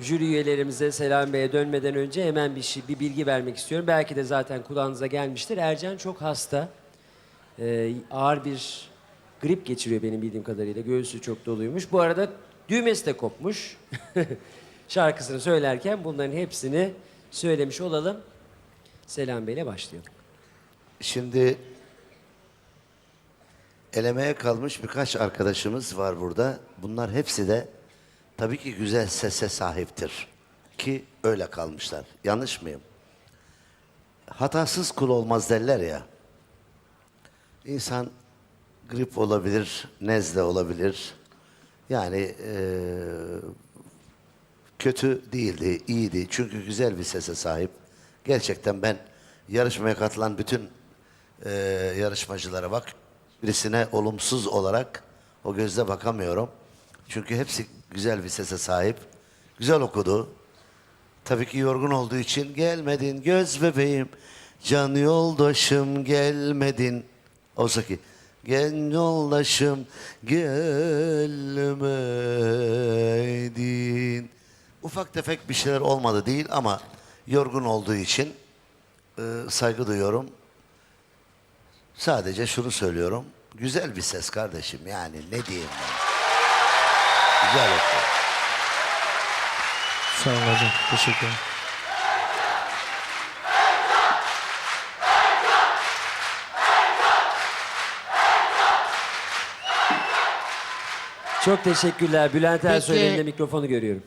jüri üyelerimize Selam Bey'e dönmeden önce hemen bir şey, bir bilgi vermek istiyorum. Belki de zaten kulağınıza gelmiştir. Ercan çok hasta. Ee, ağır bir grip geçiriyor benim bildiğim kadarıyla. Göğsü çok doluymuş. Bu arada düğmesi de kopmuş. Şarkısını söylerken bunların hepsini söylemiş olalım. Selam Bey'le başlayalım. Şimdi elemeye kalmış birkaç arkadaşımız var burada. Bunlar hepsi de tabii ki güzel sese sahiptir. Ki öyle kalmışlar. Yanlış mıyım? Hatasız kul olmaz derler ya. İnsan grip olabilir, nezle olabilir. Yani eee, kötü değildi, iyiydi. Çünkü güzel bir sese sahip. Gerçekten ben yarışmaya katılan bütün eee, yarışmacılara bak. Birisine olumsuz olarak o gözle bakamıyorum. Çünkü hepsi güzel bir sese sahip. Güzel okudu. Tabii ki yorgun olduğu için gelmedin göz bebeğim, can yoldaşım gelmedin. Oysa ki gel yoldaşım gelmedin. Ufak tefek bir şeyler olmadı değil ama yorgun olduğu için e, saygı duyuyorum. Sadece şunu söylüyorum. Güzel bir ses kardeşim yani ne diyeyim ben. Güzel okuyor. Sağ olun hocam. Teşekkür ederim. Çok teşekkürler. Bülent Ersoy'un elinde mikrofonu görüyorum.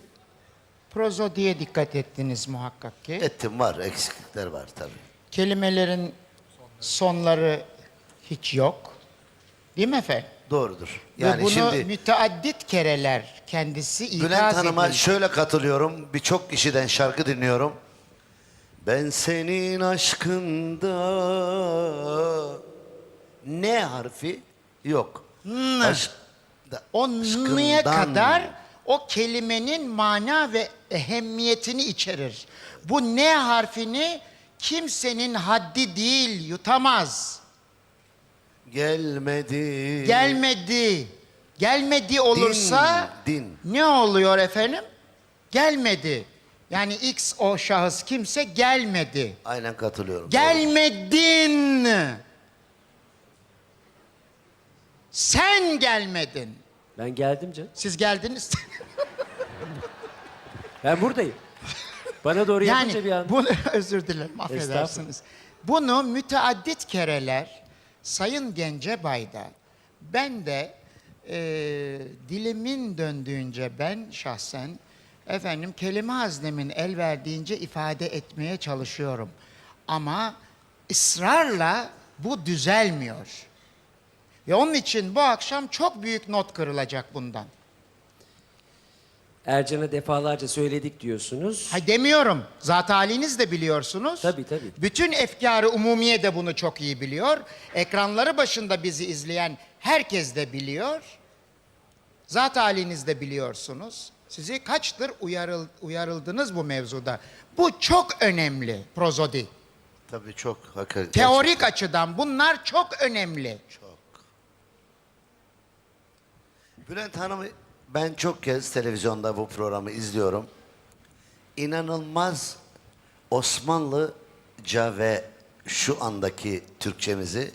Prozodiye dikkat ettiniz muhakkak ki. Ettim var, eksiklikler var tabii. Kelimelerin sonları hiç yok. Değil mi efendim? Doğrudur. Ve Yani bunu şimdi müteaddit kereler kendisi ikaz Bülent Hanım'a edildi. şöyle katılıyorum. Birçok kişiden şarkı dinliyorum. Ben senin aşkında ne harfi yok. Aşk da- O n'ye aşkından. kadar o kelimenin mana ve ehemmiyetini içerir. Bu ne harfini kimsenin haddi değil yutamaz. Gelmedi. Gelmedi. Gelmedi olursa din. ne oluyor efendim? Gelmedi. Yani X o şahıs kimse gelmedi. Aynen katılıyorum. Gelmedin. Sen gelmedin. Ben geldim canım. Siz geldiniz. Ben buradayım. Bana doğru yapınca yani bir anda. bunu özür dilerim affedersiniz. Bunu müteaddit kereler Sayın Gencebay'da ben de e, dilimin döndüğünce ben şahsen efendim kelime haznemin el verdiğince ifade etmeye çalışıyorum. Ama ısrarla bu düzelmiyor. Ve onun için bu akşam çok büyük not kırılacak bundan. Ercan'a defalarca söyledik diyorsunuz. Hay demiyorum. Zat haliniz de biliyorsunuz. Tabii, tabii. Bütün efkarı umumiye de bunu çok iyi biliyor. Ekranları başında bizi izleyen herkes de biliyor. Zat haliniz de biliyorsunuz. Sizi kaçtır uyarıl, uyarıldınız bu mevzuda. Bu çok önemli prozodi. Tabii çok hakikaten. Teorik açıdan bunlar çok önemli. Bülent Hanım'ı ben çok kez televizyonda bu programı izliyorum. İnanılmaz Osmanlıca ve şu andaki Türkçemizi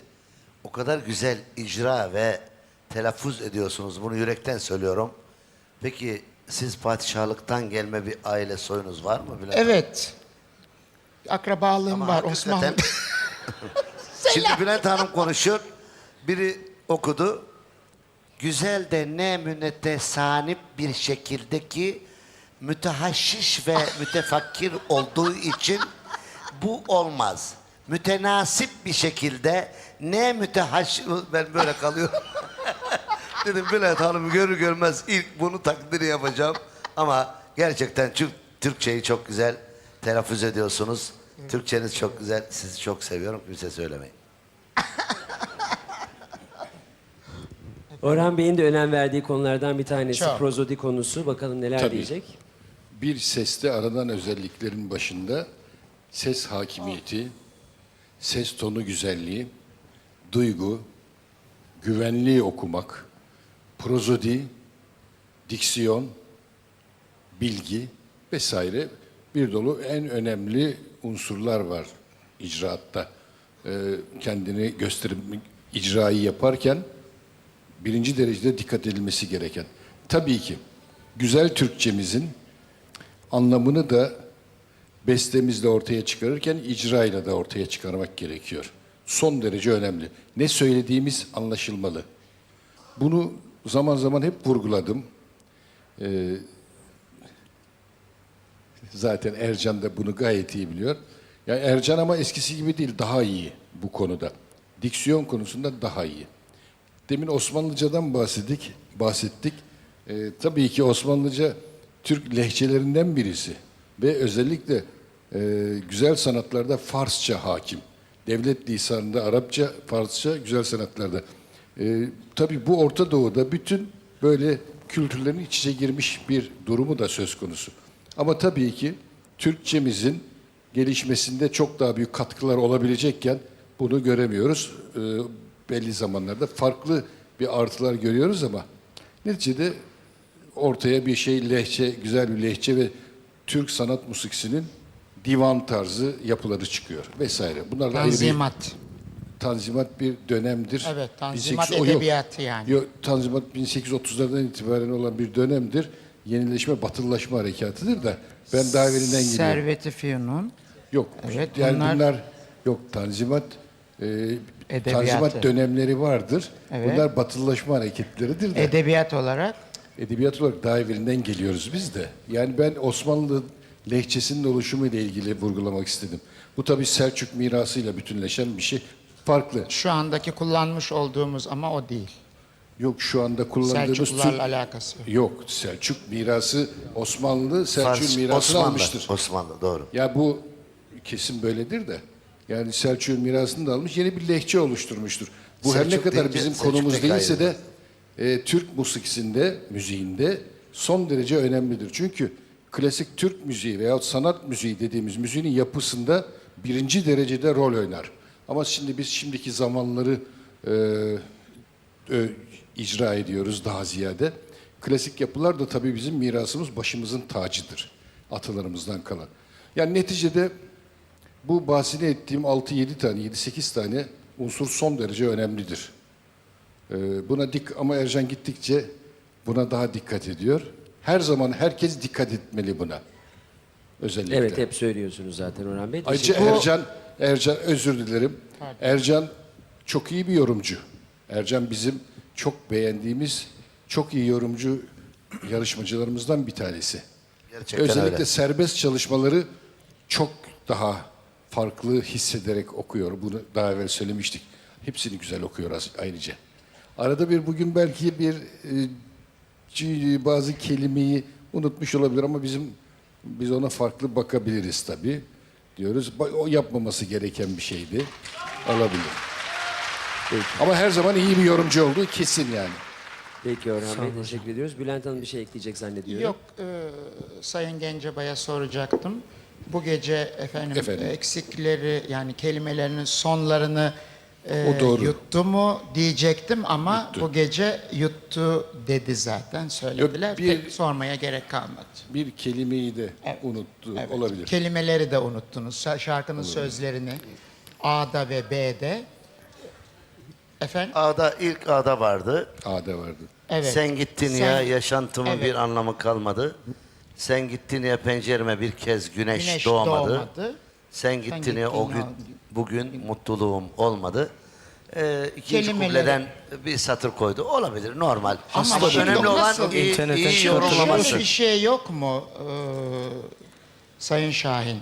o kadar güzel icra ve telaffuz ediyorsunuz. Bunu yürekten söylüyorum. Peki siz padişahlıktan gelme bir aile soyunuz var mı Bülent? Evet. Akrabalığım Ama var hakikaten- Osmanlı. Şimdi Bülent Hanım konuşuyor. Biri okudu. Güzel de ne münetesanip bir şekildeki mütehaşiş ve mütefakkir olduğu için bu olmaz. Mütenasip bir şekilde ne mütehaş... Ben böyle kalıyorum. Dedim Bülent Hanım görür görmez ilk bunu takdiri yapacağım. Ama gerçekten Türk, Türkçeyi çok güzel telaffuz ediyorsunuz. Türkçeniz çok güzel. Sizi çok seviyorum. Kimse söylemeyin. Orhan Bey'in de önem verdiği konulardan bir tanesi Çok. prozodi konusu. Bakalım neler Tabii. diyecek. Bir seste aranan özelliklerin başında ses hakimiyeti, ses tonu güzelliği, duygu, güvenliği okumak, prozodi, diksiyon, bilgi, vesaire bir dolu en önemli unsurlar var icraatta. Ee, kendini gösterip icrayı yaparken birinci derecede dikkat edilmesi gereken. Tabii ki güzel Türkçemizin anlamını da bestemizle ortaya çıkarırken icrayla da ortaya çıkarmak gerekiyor. Son derece önemli. Ne söylediğimiz anlaşılmalı. Bunu zaman zaman hep vurguladım. Ee, zaten Ercan da bunu gayet iyi biliyor. Ya Ercan ama eskisi gibi değil, daha iyi bu konuda. Diksiyon konusunda daha iyi. Demin Osmanlıcadan bahsettik. bahsettik. Ee, tabii ki Osmanlıca Türk lehçelerinden birisi ve özellikle e, güzel sanatlarda Farsça hakim. Devlet lisanında Arapça, Farsça, güzel sanatlarda. Ee, tabii bu Orta Doğu'da bütün böyle kültürlerin iç içe girmiş bir durumu da söz konusu. Ama tabii ki Türkçemizin gelişmesinde çok daha büyük katkılar olabilecekken bunu göremiyoruz. Ee, belli zamanlarda farklı bir artılar görüyoruz ama neticede ortaya bir şey lehçe, güzel bir lehçe ve Türk sanat musikisinin divan tarzı yapıları çıkıyor vesaire. Bunlar da ayrı bir Tanzimat. Tanzimat bir dönemdir. Evet, Tanzimat 1800 o yok. edebiyatı yani. Yok, Tanzimat 1830'lardan itibaren olan bir dönemdir. Yenileşme, batılılaşma harekatıdır da ben daha evvelinden gidiyorum. Servet-i Fünun. Yok, Evet, yani bunlar- bunlar, yok Tanzimat e, Edebiyatı. Tanzimat dönemleri vardır. Evet. Bunlar batılılaşma hareketleridir de. Edebiyat olarak Edebiyat olarak daha evvelinden geliyoruz biz de. Yani ben Osmanlı lehçesinin oluşumu ile ilgili vurgulamak istedim. Bu tabii Selçuk mirasıyla bütünleşen bir şey. Farklı. şu andaki kullanmış olduğumuz ama o değil. Yok şu anda kullandığımız Selçuklularla Türk... alakası yok. Yok Selçuk mirası Osmanlı Selçuk Fars, mirasını Osmanlı. almıştır. Osmanlı doğru. Ya bu kesin böyledir de. Yani Selçuk'un mirasını da almış yeni bir lehçe oluşturmuştur. Bu her ne Selçuk kadar deyince bizim Selçuk konumuz tek değilse ayrı. de e, Türk musikisinde, müziğinde son derece önemlidir. Çünkü klasik Türk müziği veya sanat müziği dediğimiz müziğin yapısında birinci derecede rol oynar. Ama şimdi biz şimdiki zamanları e, ö- icra ediyoruz daha ziyade. Klasik yapılar da tabii bizim mirasımız başımızın tacıdır. Atalarımızdan kalan. Yani neticede bu bahsini ettiğim 6-7 tane, 7-8 tane unsur son derece önemlidir. Ee, buna dik ama Ercan gittikçe buna daha dikkat ediyor. Her zaman herkes dikkat etmeli buna. Özellikle. Evet hep söylüyorsunuz zaten Orhan Bey. Ayrıca Teşekkür- Ercan, Ercan özür dilerim. Ercan çok iyi bir yorumcu. Ercan bizim çok beğendiğimiz, çok iyi yorumcu yarışmacılarımızdan bir tanesi. Gerçekten Özellikle öyle. serbest çalışmaları çok daha farklı hissederek okuyor. Bunu daha evvel söylemiştik. Hepsini güzel okuyor ayrıca. Arada bir bugün belki bir e, bazı kelimeyi unutmuş olabilir ama bizim biz ona farklı bakabiliriz tabii diyoruz. O yapmaması gereken bir şeydi. Olabilir. Ama her zaman iyi bir yorumcu olduğu kesin yani. Peki Orhan Bey teşekkür ediyoruz. Bülent Hanım bir şey ekleyecek zannediyorum. Yok, e, Sayın Gencebay'a soracaktım. Bu gece efendim, Efendim. eksikleri yani kelimelerinin sonlarını e, O doğru. yuttu mu diyecektim ama Yuttu. bu gece yuttu dedi zaten söylediler. Yok, bir- Pek sormaya gerek kalmadı. Bir kelimeyi de Evet. unuttu Evet. olabilir. Kelimeleri de unuttunuz. Şa- Şarkının sözlerini A'da ve B'de. Efendim? A'da ilk A'da vardı. A'da vardı. Evet. Sen gittin Sen- ya yaşantımın Evet. bir anlamı kalmadı. Sen gittin ya pencereme bir kez güneş, Güneş doğmadı. doğmadı. Sen gittin ya o gün ya- bugün mutluluğum olmadı. Ee, ikinci Kelimeleri- bir satır koydu. Olabilir normal. Ama Ama şimdi önemli olan nasıl- iyi, İnternetten iyi çıkartılmış yorumlaması. Şöyle bir şey yok mu e, Sayın Şahin?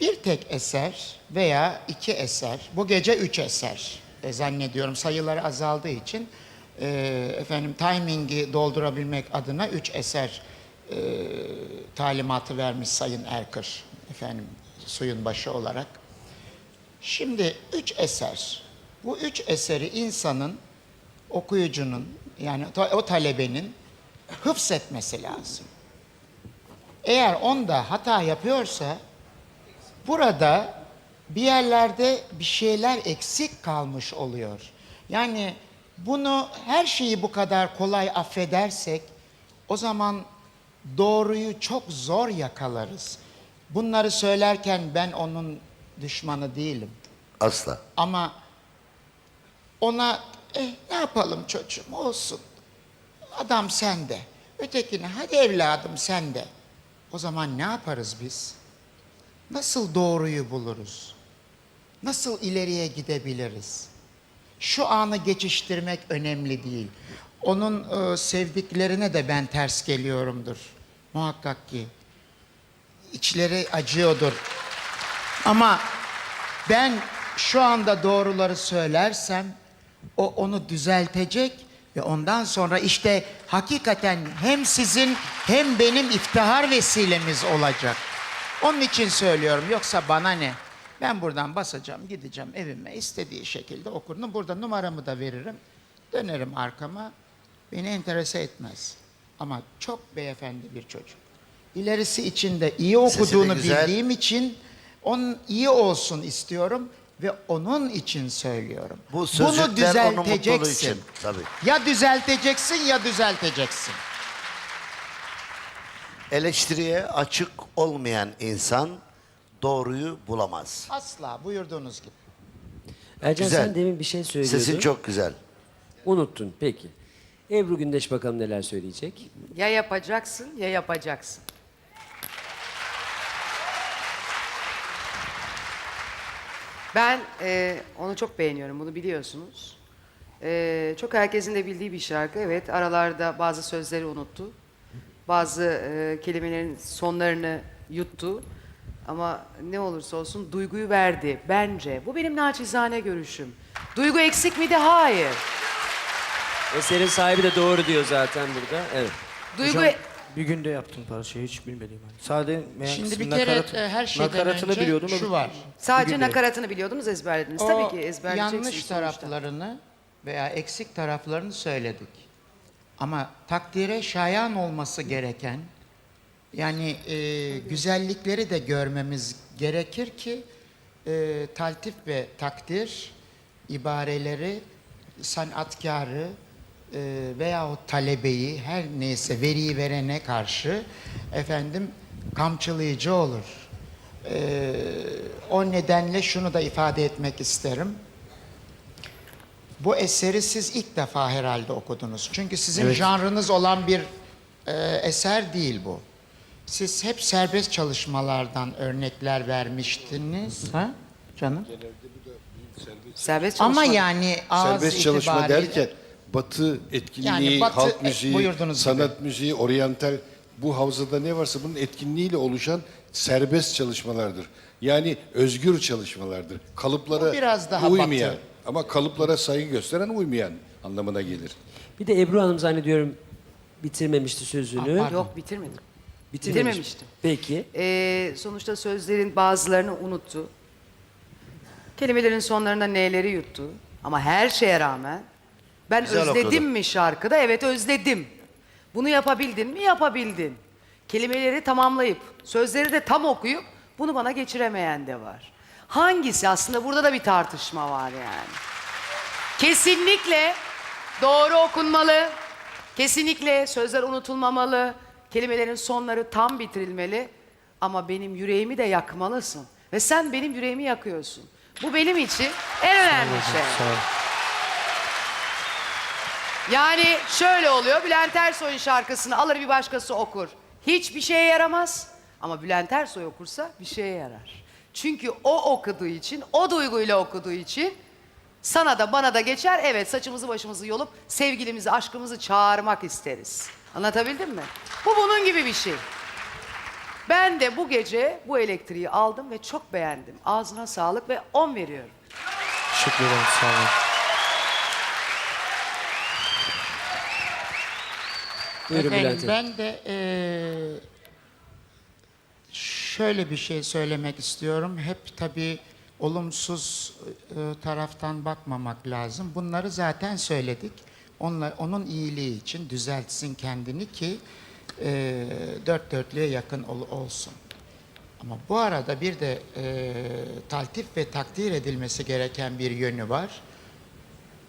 Bir tek eser veya iki eser, bu gece üç eser e, zannediyorum sayıları azaldığı için e, efendim timingi doldurabilmek adına üç eser e, talimatı vermiş Sayın Erkır efendim suyun başı olarak. Şimdi üç eser. Bu üç eseri insanın, okuyucunun yani o talebenin hıfzetmesi lazım. Eğer onda hata yapıyorsa burada bir yerlerde bir şeyler eksik kalmış oluyor. Yani bunu her şeyi bu kadar kolay affedersek o zaman doğruyu çok zor yakalarız. Bunları söylerken ben onun düşmanı değilim. Asla. Ama ona eh, ne yapalım çocuğum olsun. Adam sende. Ötekine hadi evladım sende. O zaman ne yaparız biz? Nasıl doğruyu buluruz? Nasıl ileriye gidebiliriz? Şu anı geçiştirmek önemli değil. Onun e, sevdiklerine de ben ters geliyorumdur. Muhakkak ki. İçleri acıyordur. Ama ben şu anda doğruları söylersem o onu düzeltecek ve ondan sonra işte hakikaten hem sizin hem benim iftihar vesilemiz olacak. Onun için söylüyorum yoksa bana ne? Ben buradan basacağım, gideceğim evime istediği şekilde okurum. Burada numaramı da veririm. Dönerim arkama. Beni enterese etmez. Ama çok beyefendi bir çocuk. İlerisi için de iyi okuduğunu güzel. bildiğim için onun iyi olsun istiyorum ve onun için söylüyorum. Bu Bunu sözcükler onun mutluluğu düzelteceksin. için. Tabii. Ya düzelteceksin ya düzelteceksin. Eleştiriye açık olmayan insan doğruyu bulamaz. Asla buyurduğunuz gibi. Ercan Güzel. sen demin bir şey söylüyordun. Sesin çok güzel. Unuttun peki. Ebru Gündeş bakalım neler söyleyecek. Ya yapacaksın ya yapacaksın. Ben e, onu çok beğeniyorum, bunu biliyorsunuz. E, çok herkesin de bildiği bir şarkı. Evet, aralarda bazı sözleri unuttu. Bazı e, kelimelerin sonlarını yuttu. Ama ne olursa olsun duyguyu verdi bence. Bu benim naçizane görüşüm. Duygu eksik miydi? Hayır. Eserin sahibi de doğru diyor zaten burada. Evet. Duygu Hocam, bir günde yaptım parçayı hiç bilmediğim halde. Sade meğer Şimdi kısmı bir kere nakarat- e, her şeyden nakaratını önce biliyordum. şu var. sadece günde nakaratını biliyordunuz, ezberlediniz. O Tabii ki ezberleyeceksiniz yanlış sonuçta. taraflarını veya eksik taraflarını söyledik. Ama takdire şayan olması gereken yani e, güzellikleri de görmemiz gerekir ki e, taltif ve takdir ibareleri sanatkarı e, veya o talebeyi her neyse veriyi verene karşı efendim kamçılayıcı olur. E, o nedenle şunu da ifade etmek isterim. Bu eseri siz ilk defa herhalde okudunuz. Çünkü sizin janrınız olan bir e, eser değil bu. Siz hep serbest çalışmalardan örnekler vermiştiniz. Ha? Canım? Serbest çalışma. Ama yani ağız Serbest çalışma itibariyle- derken Batı etkinliği, Yani Batı, halk e, müziği, buyurdunuz sanat müziği, oryantal bu havzada ne varsa bunun etkinliğiyle oluşan serbest çalışmalardır. Yani özgür çalışmalardır. Kalıplara biraz daha uymayan Batı. ama kalıplara saygı gösteren uymayan anlamına gelir. Bir de Ebru Hanım zannediyorum bitirmemişti sözünü. Ah, pardon. Yok bitirmedim. Bitirmemiş. bitirmemiştim. Peki. Ee, sonuçta sözlerin bazılarını unuttu. Kelimelerin sonlarında neleri yuttu. Ama her şeye rağmen ben Güzel özledim okudu. mi şarkıda? Evet özledim. Bunu yapabildin mi? Yapabildin. Kelimeleri tamamlayıp, sözleri de tam okuyup bunu bana geçiremeyen de var. Hangisi? Aslında burada da bir tartışma var yani. Kesinlikle doğru okunmalı. Kesinlikle sözler unutulmamalı. Kelimelerin sonları tam bitirilmeli. Ama benim yüreğimi de yakmalısın. Ve sen benim yüreğimi yakıyorsun. Bu benim için en önemli şey. Sağ ol. Yani şöyle oluyor. Bülent Ersoy'un şarkısını alır bir başkası okur. Hiçbir şeye yaramaz. Ama Bülent Ersoy okursa bir şeye yarar. Çünkü o okuduğu için, o duyguyla okuduğu için sana da bana da geçer. Evet saçımızı başımızı yolup sevgilimizi, aşkımızı çağırmak isteriz. Anlatabildim mi? Bu bunun gibi bir şey. Ben de bu gece bu elektriği aldım ve çok beğendim. Ağzına sağlık ve 10 veriyorum. Teşekkür ederim sağ olun. Buyurun Efendim, Bülent Hanım. ben de eee, şöyle bir şey söylemek istiyorum. Hep tabii olumsuz e, taraftan bakmamak lazım. Bunları zaten söyledik. Onlar, onun iyiliği için düzeltsin kendini ki e, dört dörtlüğe yakın ol- olsun. Ama bu arada bir de e, taltif ve takdir edilmesi gereken bir yönü var.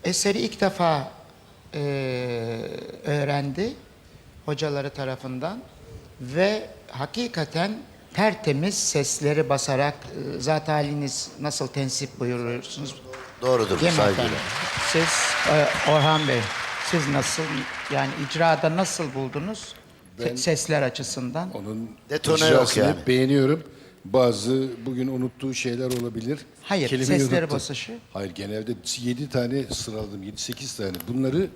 Eseri ilk defa e, öğrendi hocaları tarafından ve hakikaten tertemiz sesleri basarak e, zat haliniz nasıl tensip buyuruyorsunuz? Doğrudur Değil saygıyla. Siz e, Orhan Bey, siz nasıl yani icrada nasıl buldunuz? Sesler açısından. Onun Detone yok icrasını yani. beğeniyorum. Bazı bugün unuttuğu şeyler olabilir. Hayır, Kelimeyi sesleri unuttu. basışı. Hayır, genelde 7 tane sıraladım. 7-8 tane. Bunları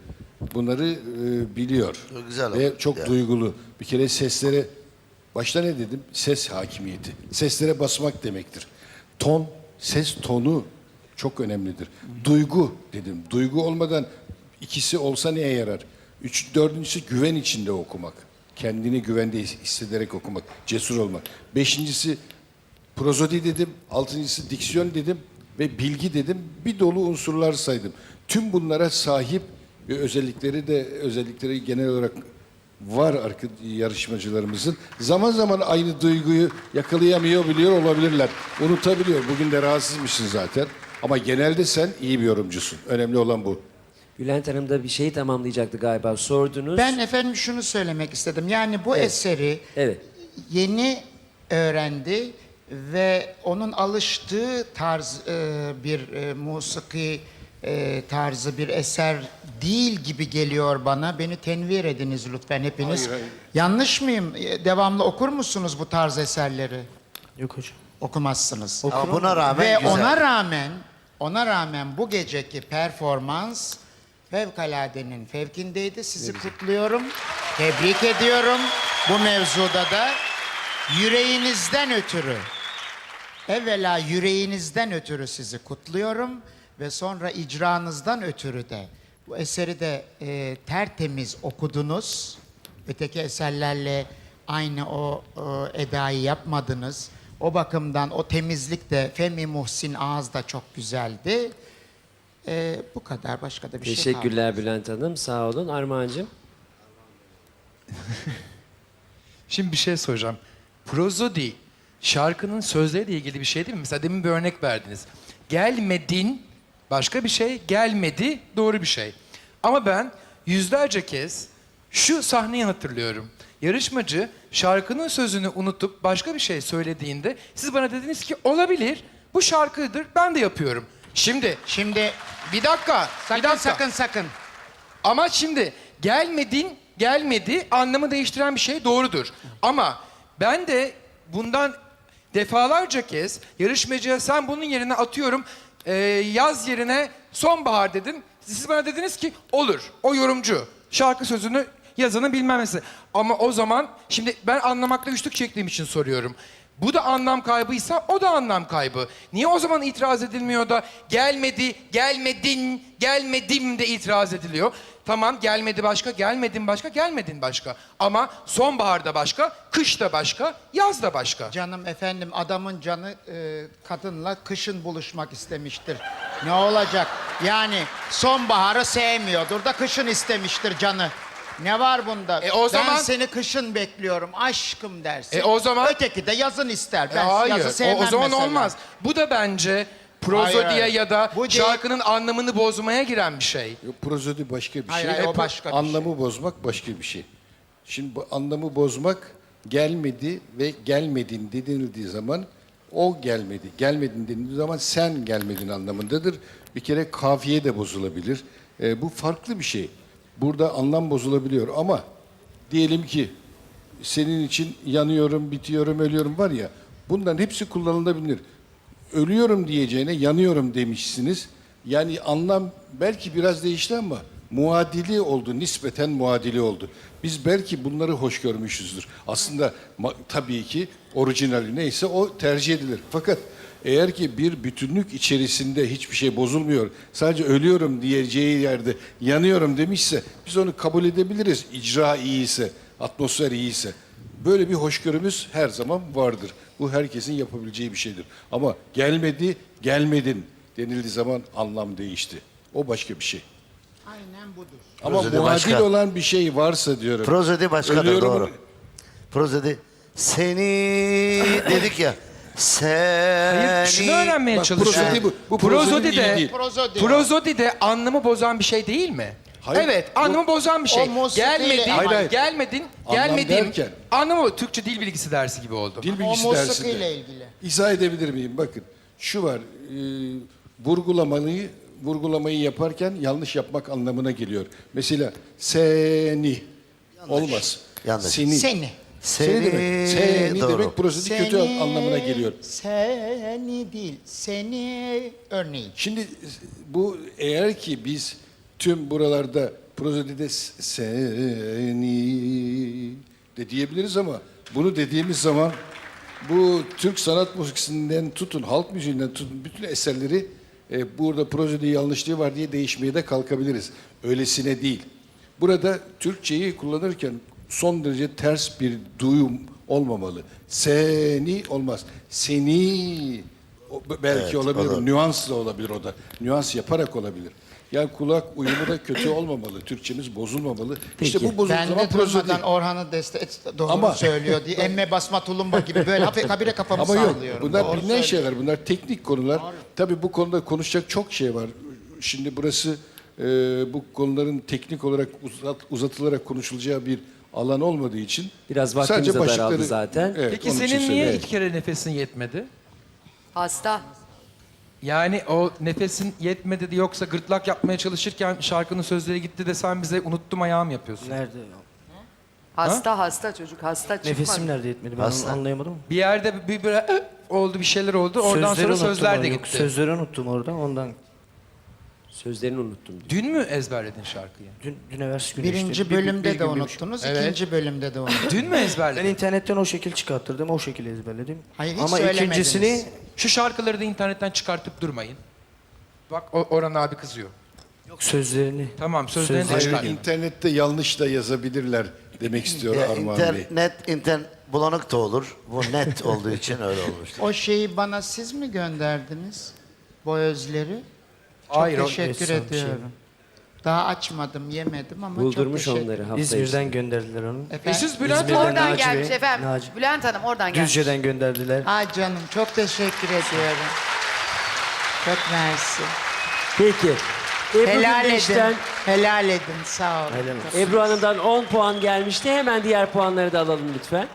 bunları e, biliyor. Güzel Ve oldu. çok Yani. duygulu. Bir kere seslere başta ne dedim? Ses hakimiyeti. Seslere basmak demektir. Ton, ses tonu çok önemlidir. Duygu dedim. Duygu olmadan ikisi olsa neye yarar? Üç, dördüncüsü güven içinde okumak. Kendini güvende his- hissederek okumak. Cesur olmak. Beşincisi prozodi dedim. Altıncısı diksiyon dedim. Ve bilgi dedim. Bir dolu unsurlar saydım. Tüm bunlara sahip ve özellikleri de özellikleri genel olarak var arka yarışmacılarımızın. Zaman zaman aynı duyguyu yakalayamıyor biliyor olabilirler. Unutabiliyor. Bugün de rahatsızmışsın zaten. Ama genelde sen iyi bir yorumcusun. Önemli olan bu. Bülent Hanım da bir şeyi tamamlayacaktı galiba. Sordunuz. Ben efendim şunu söylemek istedim. Yani bu eseri Evet. yeni öğrendi ve onun alıştığı tarz e, bir e, musiki e, tarzı bir eser değil gibi geliyor bana. Beni tenvir ediniz lütfen hepiniz. Hayır, hayır. Yanlış mıyım? E, Devamlı okur musunuz bu tarz eserleri? Yok hocam. Okumazsınız. Ama buna rağmen Ve güzel. ona rağmen ona rağmen bu geceki performans fevkaladenin fevkindeydi. Sizi kutluyorum. Tebrik ediyorum. Bu mevzuda da yüreğinizden ötürü evvela yüreğinizden ötürü sizi kutluyorum ve sonra icranızdan ötürü de bu eseri de e, tertemiz okudunuz. Öteki eserlerle aynı o e, edayı yapmadınız. O bakımdan o temizlik de Femi Muhsin Ağız da çok güzeldi. E, bu kadar başka da bir şey kalmadı. Teşekkürler Bülent Hanım. Sağ olun. Armağan'cığım. Şimdi bir şey soracağım. Prozodi şarkının sözleriyle ilgili bir şey değil mi? Mesela demin bir örnek verdiniz. Gelmedin başka bir şey, gelmedi doğru bir şey. Ama ben yüzlerce kez şu sahneyi hatırlıyorum. Yarışmacı şarkının sözünü unutup başka bir şey söylediğinde siz bana dediniz ki olabilir bu şarkıdır ben de yapıyorum. Şimdi Şimdi bir dakika, sakın bir dakika. sakın sakın. Ama şimdi gelmedin, gelmedi anlamı değiştiren bir şey doğrudur. Ama ben de bundan defalarca kez yarışmacıya sen bunun yerine atıyorum e, yaz yerine sonbahar dedim. Siz bana dediniz ki olur o yorumcu şarkı sözünü yazanı bilmem nesi. Ama o zaman şimdi ben anlamakta güçlük çektiğim için soruyorum. Bu da anlam kaybıysa o da anlam kaybı. Niye o zaman itiraz edilmiyor da gelmedi, gelmedin, gelmedim de itiraz ediliyor? Tamam gelmedi başka, gelmedin başka, gelmedin başka. Ama sonbaharda başka, kışta başka, yazda başka. Canım efendim adamın canı e, kadınla kışın buluşmak istemiştir. Ne olacak? Yani sonbaharı sevmiyordur da kışın istemiştir canı. Ne var bunda? E, o ben zaman- seni kışın bekliyorum aşkım dersin. E, o zaman- Öteki de yazın ister. E, Ben hayır, yazı o, sevmem o zaman mesela. olmaz. Bu da bence Hayır, prozodiye hayır. ya da Bu değil. şarkının anlamını bozmaya giren bir şey. Yok, prozodi başka bir Hayır, şey. hayır, o E, başka bir anlamı bozmak başka bir şey. Şimdi bu anlamı bozmak gelmedi ve gelmedin denildiği zaman o gelmedi. Gelmedin denildiği zaman sen gelmedin anlamındadır. Bir kere kafiye de bozulabilir. E, bu farklı bir şey. Burada anlam bozulabiliyor ama diyelim ki senin için yanıyorum, bitiyorum, ölüyorum var ya bunların hepsi kullanılabilir ölüyorum diyeceğine yanıyorum demişsiniz. Yani anlam belki biraz değişti ama muadili oldu, nispeten muadili oldu. Biz belki bunları hoş görmüşüzdür. Aslında tabii ki orijinali neyse o tercih edilir. Fakat eğer ki bir bütünlük içerisinde hiçbir şey bozulmuyor, sadece ölüyorum diyeceği yerde yanıyorum demişse biz onu kabul edebiliriz icra iyiyse, atmosfer iyiyse. Böyle bir hoşgörümüz her zaman vardır. Bu herkesin yapabileceği bir şeydir. Ama gelmedi, gelmedin denildiği zaman anlam değişti. O başka bir şey. Aynen budur. Ama muadil başka. olan bir şey varsa diyorum. Prozodi başkadır Ölüyorum- doğru. Prozodi seni dedik ya. Seni. Hayır, şunu öğrenmeye Bak, çalışıyorum. prozodi bu. Bu prozodi prozodi iyi de, değil. Prozodi. prozodi de anlamı bozan bir şey değil mi? Hayır, evet, anlamı bozan bir şey. musikiyle- Gelmedin, Hayır, hayır. gelmedin, Anlam gelmediğim derken- anlamı Türkçe dil bilgisi dersi gibi oldu. Dil bilgisi musikiyle dersinde. ilgili. İzah edebilir miyim? Bakın şu var. E, vurgulamayı vurgulamayı yaparken yanlış yapmak anlamına geliyor. Mesela seni olmaz. Yanlış. Seni. Seni. Seni demek. Seni Doğru. demek burası kötü Seni- anlamına geliyor. Seni değil, seni örneğin. Şimdi bu eğer ki biz tüm buralarda prosedede s- seni de diyebiliriz ama bunu dediğimiz zaman bu Türk sanat müziğinden tutun, halk müziğinden tutun bütün eserleri e, burada projede yanlışlığı var diye değişmeye de kalkabiliriz. Öylesine değil. Burada Türkçeyi kullanırken son derece ters bir duyum olmamalı. Seni olmaz. Seni o- belki Evet, olabilir. olur. Nüansla olabilir o da. Nüans yaparak olabilir. Yani kulak uyumu da kötü olmamalı. Türkçemiz bozulmamalı. İşte Peki. bu bozulduğu Ben zaman durmadan değil. Orhan'ı destek doğru Ama- söylüyor diye emme basma tulumba gibi böyle hafif kabire kafamı Ama yok sallıyorum. bunlar Doğru bilinen söylüyor. şeyler. Bunlar teknik konular. Tabii bu konuda konuşacak çok şey var. Şimdi burası e, bu konuların teknik olarak uzat, uzatılarak konuşulacağı bir alan olmadığı için Biraz vaktimiz de daraldı zaten. Evet, Peki onun için senin niye söylüyorum. iki kere nefesin yetmedi? Hasta. Yani o nefesin yetmedi de yoksa gırtlak yapmaya çalışırken şarkının sözleri gitti de sen bize unuttum ayağım yapıyorsun. Nerede? Hasta hasta çocuk hasta çıkmadı. Nefesim nerede yetmedi ben onu anlayamadım. Bir yerde bir böyle oldu bir şeyler oldu. Oradan Sözleri sonra unuttum sözler ben, de yok, gitti. Sözleri unuttum orada ondan. Sözlerini unuttum. diyor. Dün mü ezberledin şarkıyı? Dün, dün evvelsi gün Birinci işte, bir- bir- bölümde bir de gün bir- unuttunuz, Evet. ikinci bölümde de unuttunuz. Dün mü Ben ezberledin? internetten o şekil çıkarttırdım, o şekilde ezberledim. Hayır, hiç Ama söylemediniz. ikincisini Şu şarkıları da internetten çıkartıp durmayın. Bak o- Orhan abi kızıyor. yok sözlerini. Tamam sözlerini de Sözleri-. Hayır, internette yanlış da yazabilirler demek istiyor Ya, Armağan Bey. internet, internet bulanık da olur. Bu net olduğu için öyle olmuştur. O şeyi bana siz mi gönderdiniz? Bu özleri. Çok Hayır, o- teşekkür Esra bir şey. ediyorum. Daha açmadım, yemedim ama Buldurmuş çok teşekkür onları hafta İzmir'den gönderdiler onu. E Efendim? siz Bülent İzmir'den Oradan Naci gelmiş Bey, efendim. Naci. Bülent Hanım oradan gelmiş. Düzce'den gönderdiler. Ay canım çok teşekkür ediyorum. Çok mersi. Peki. Ebru Helal Gündeş'ten, edin. Helal edin sağ olun. Helal olsun. Ebru Hanım'dan 10 puan gelmişti. Hemen diğer puanları da alalım lütfen.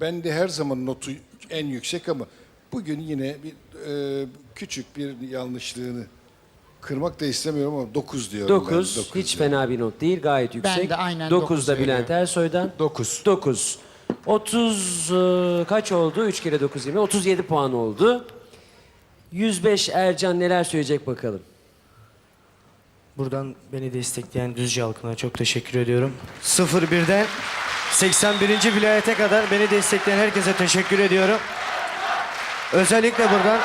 Ben de her zaman notu en yüksek ama bugün yine bir e, küçük bir yanlışlığını kırmak da istemiyorum ama 9 diyorum 9. ben. Dokuz Hiç diyorum. fena bir not değil. Gayet yüksek. de aynen 9 dokuz da Bülent Ersoy'dan. 9. 9. 30 e, kaç oldu? 3 kere 9 20. 37 puan oldu. 105 Ercan neler söyleyecek bakalım. Buradan beni destekleyen Düzce halkına çok teşekkür ediyorum. 01'den 81. vilayete kadar beni destekleyen herkese teşekkür ediyorum. Özellikle buradan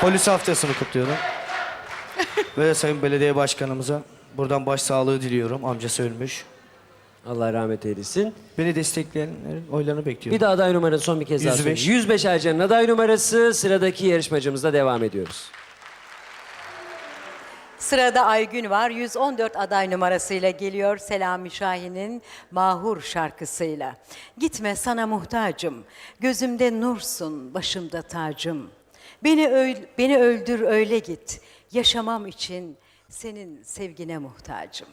Polis haftasını kutluyorum. Ve Sayın Belediye Başkanımıza buradan başsağlığı diliyorum. Amcası ölmüş. Allah rahmet eylesin. Beni destekleyenlerin oylarını bekliyorum. Bir de aday numarası son bir kez daha 105. söyleyeyim. 105 Ercan'ın aday numarası. Sıradaki yarışmacımızla devam ediyoruz. Sırada Aygün var. 114 aday numarasıyla geliyor Selami Şahin'in Mahur şarkısıyla. Gitme sana muhtacım. Gözümde nursun, başımda tacım. Beni öl- beni öldür öyle git. Yaşamam için senin sevgine muhtacım.